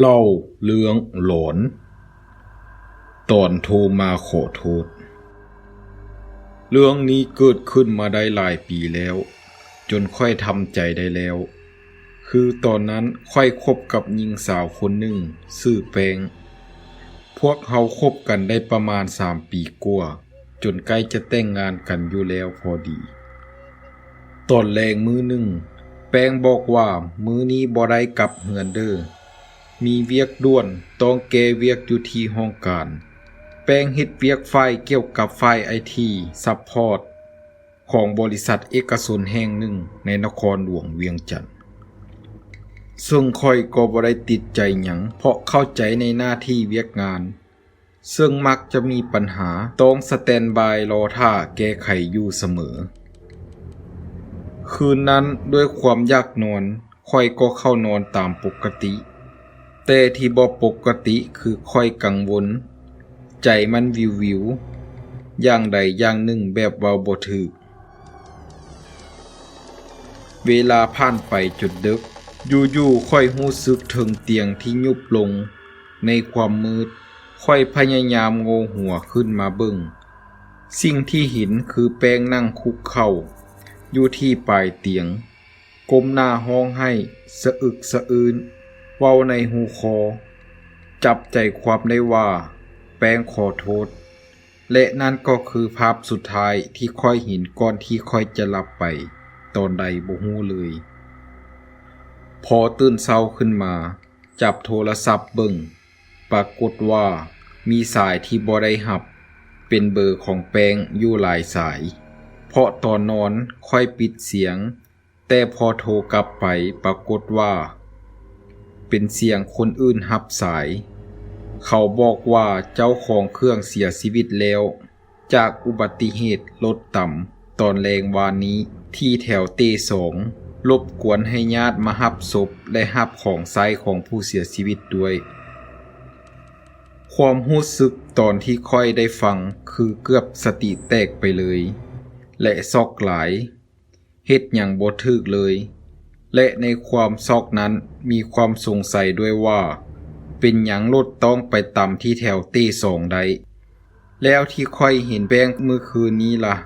เล่าเรื่องหลอนตอนโทรมาขอโทษเรื่องนี้เกิดขึ้นมาได้หลายปีแล้ว จนค่อยทำใจได้แล้ว คือตอนนั้นค่อยคบกับหญิงสาวคนหนึ่งชื่อแปงพวกเขาคบกันได้ประมาณสามปีกว่าจนใกล้จะแต่งงานกันอยู่แล้วพอดี ตอนแรงมือหนึ่ง แปงบอกว่ามือนี้บ่ได้กลับเฮือนเดอ้อ มีเวียกด่วนต้องแกเวียกอยู่ที่ห้องการ แป้งฮ็ดเวียกไฟเกี่ยวกับไฟไอทีซัพพอร์ตของบริษัทเอกชนแห่งหนึ่งในนครหลวงเวียงจันทน์ซึ่งคอยก็บ่ได้ติดใจหยังเพราะเข้าใจในหน้าที่เวียกงาน ซึ่งมักจะมีปัญหาต้องสแตนบายรอท่าแก้ไขอยู่เสมอ คืนนั้นด้วยความยากนอนคอยก็เข้านอนตามปกติ แต่ที่บ่ปกติคือค่อยกังวล ใจมันวิววิว อย่างใดอย่างหนึ่งแบบเว้าบ่ถึกเวลาผ่านไปจุดดึก อยู่ๆค่อยรู้สึกถึงเตียงที่ยุบลง ในความมืด ค่อยพยายามโงหัวขึ้นมาเบิ่ง สิ่งที่เห็นคือแป้งนั่งคุกเข่า อยู่ที่ปลายเตียง ก้มหน้าห้องให้ สะอึกสะอื้น เว้าในหูคอ จับใจความได้ว่า แป้งขอโทษ และนั่นก็คือภาพสุดท้ายที่ค่อยเห็นก่อนที่ค่อยจะหลับไป ตอนใดบ่ฮู้เลย พอตื่นเช้าขึ้นมา จับโทรศัพท์เบิ่ง ปรากฏว่ามีสายที่บ่ได้หับ เป็นเบอร์ของแป้งอยู่หลายสาย เพราะตอนนอนค่อยปิดเสียง แต่พอโทรกลับไปปรากฏว่า เป็นเสียงคนอื่นหับสาย เขาบอกว่าเจ้าของเครื่องเสียชีวิตแล้ว จากอุบัติเหตุรถต่ำตอนแรงวานนี้ที่แถวเตสองรบกวนให้ญาติมาหับศพและหับของไซของผู้เสียชีวิตด้วย ความรู้สึกตอนที่ค่อยได้ฟังคือเกือบสติแตกไปเลย และซอกหลายเฮ็ดอย่างบ่ถึกเลย และในความซอกนั้นมีความสงสัยด้วยว่า เป็นหยังรถต้องไปต่ำที่แถวตีสองใดแล้วที่ค่อยเห็นแบงค์เมื่อคืนนี้ล่ะ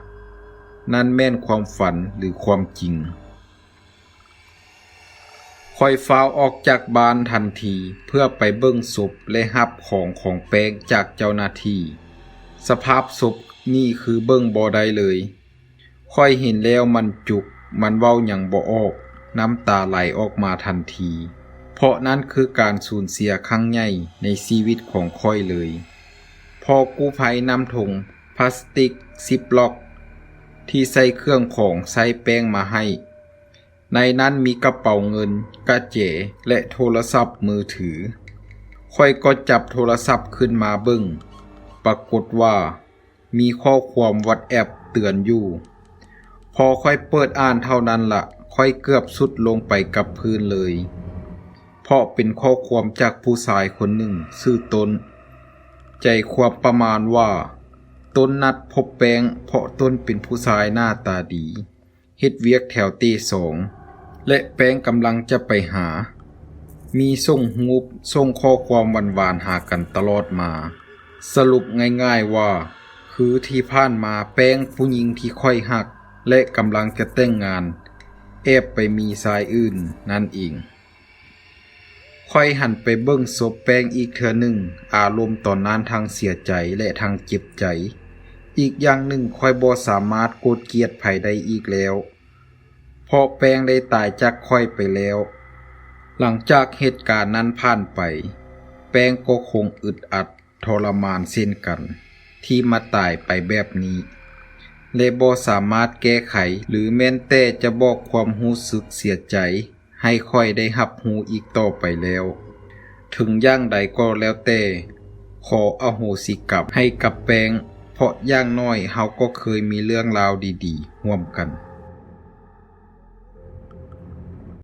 นั่นแม่นความฝันหรือความจริงค่อยฟ้าวออกจากบ้านทันทีเพื่อไปเบิ้งศพและหับของของแป้งจากเจ้าหน้าที่ สภาพศพนี่คือเบิ้งบ่ได้เลยค่อยเห็นแล้วมันจุกมันเว้าอย่างบ่ออก น้ำตาไหลออกมาทันที เพราะนั้นคือการสูญเสียครั้งใหญ่ในชีวิตของค่อยเลย พอกู้ภัยนำถุงพลาสติกซิปล็อก ที่ใส่เครื่องของใส่แป้งมาให้ ในนั้นมีกระเป๋าเงิน กระเจและโทรศัพท์มือถือ ค่อยก็จับโทรศัพท์ขึ้นมาเบิ่งปรากฏว่า มีข้อความวัดแอปเตือนอยู่ พอค่อยเปิดอ่านเท่านั้นละ่ะ ค่อยเกือบสุดลงไปกับพื้นเลย เพราะเป็นข้อความจากผู้ชายคนหนึ่งชื่อตน ใจความประมาณว่า ตนนัดพบแปงเพราะต้นเป็นผู้ชายหน้าตาดีเฮ็ดเวียกแถวตีสองและแป้งกำลังจะไปหา มีส่งหูปส่งข้อความหวานหากันตลอดมา สรุปง่ายๆว่า คือที่ผ่านมาแป้งผู้หญิงที่ค่อยหัก และกำลังจะแต่งงาน แอบไปมีสายอื่นนั่นเองค่อยหันไปเบิ้งศพแปงอีกเทือหนึ่ง อารมณ์ตอนนั้นทางเสียใจและทางเจ็บใจ อีกอย่างหนึ่งค่อยบ่สามารถโกดเกลียดไผได้อีกแล้วเพราะแปงได้ตายจากค่อยไปแล้ว หลังจากเหตุการณ์นั้นผ่านไป แปงก็คงอึดอัดทรมานเช่นกัน ที่มาตายไปแบบนี้ และบ่สามารถแก้ไข หรือแม้นแต่จะบอกความรู้สึกเสียใจ ให้ค่อยได้หับหูอีกต่อไปแล้ว ถึงอย่างใดก็แล้วแต่ ขออโหสิกรรมให้กับแปงเพราะอย่างน้อยเฮาก็เคยมีเรื่องราวดีๆร่วมกัน